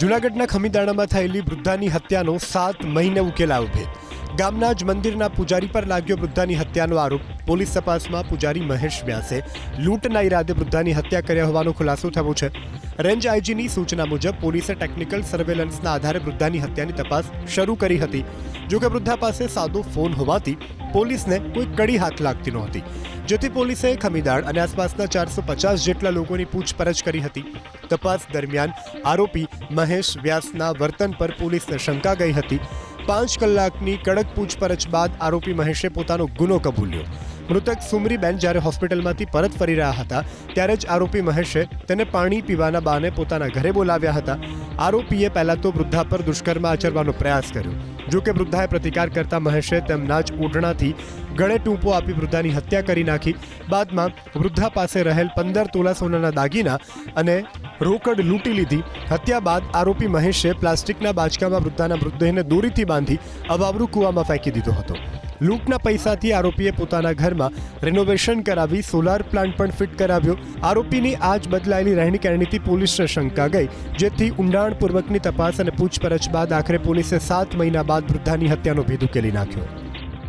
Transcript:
જૂનાગઢના ખમીદાણામાં થયેલી વૃદ્ધાની હત્યાનો સાત મહિને ઉકેલ ભેદ ગામના જ મંદિરના પૂજારી પર લાગ્યો વૃદ્ધાની હત્યાનો આરોપ. પોલીસ તપાસમાં પૂજારી મહેશ વ્યાસે લૂંટના ઈરાદે વૃદ્ધાની હત્યા કર્યા હોવાનો ખુલાસો થયો છે. રેન્જ આઈજીની સૂચના મુજબ પોલીસે ટેકનિકલ સર્વેલન્સના આધારે વૃદ્ધાની હત્યાની તપાસ શરૂ કરી હતી. જો કે વૃદ્ધા પાસે સાદો ફોન હોવાથી પોલીસને કોઈ કડી હાથ લાગતી નહોતી. જેથી પોલીસે ખમીદાળ અને આસપાસના ચારસો પચાસ જેટલા લોકોની પૂછપરછ કરી હતી. તપાસ દરમિયાન આરોપી મહેશ વ્યાસના વર્તન પર પોલીસને શંકા ગઈ હતી. પાંચ કલાકની કડક પૂછપરછ બાદ આરોપી મહેશે પોતાનો ગુનો કબૂલ્યો. મૃતક સુમરીબેન જ્યારે હોસ્પિટલમાંથી પરત ફરી રહ્યા હતા, ત્યારે જ આરોપી મહેશે તેને પાણી પીવાના બાને પોતાના ઘરે બોલાવ્યા હતા. આરોપીએ પહેલાં તો વૃદ્ધા પર દુષ્કર્મ આચરવાનો પ્રયાસ કર્યો. જો કે વૃદ્ધાએ પ્રતિકાર કરતા મહેશે તેમના જ ઓઢણાથી ગળે ટૂંપો આપી વૃદ્ધાની હત્યા કરી નાખી. બાદમાં વૃદ્ધા પાસે રહેલ પંદર તોલા સોનાના દાગીના અને રોકડ લૂંટી લીધી. હત્યા બાદ આરોપી મહેશે પ્લાસ્ટિકના બાચકામાં વૃદ્ધાના મૃતદેહને દોરીથી બાંધી અવાવરૂ કૂવામાં ફેંકી દીધો હતો. લૂંટના પૈસાથી આરોપીએ પોતાના ઘરમાં રેનોવેશન કરાવી સોલાર પ્લાન્ટ પણ ફિટ કરાવ્યો. આરોપીની આજ બદલાયેલી રહેણી કહેણીથી પોલીસને શંકા ગઈ, જેથી ઊંડાણપૂર્વકની તપાસ અને પૂછપરછ બાદ આખરે પોલીસે સાત મહિના બાદ વૃદ્ધાની હત્યાનો ભેદ ઉકેલી નાખ્યો.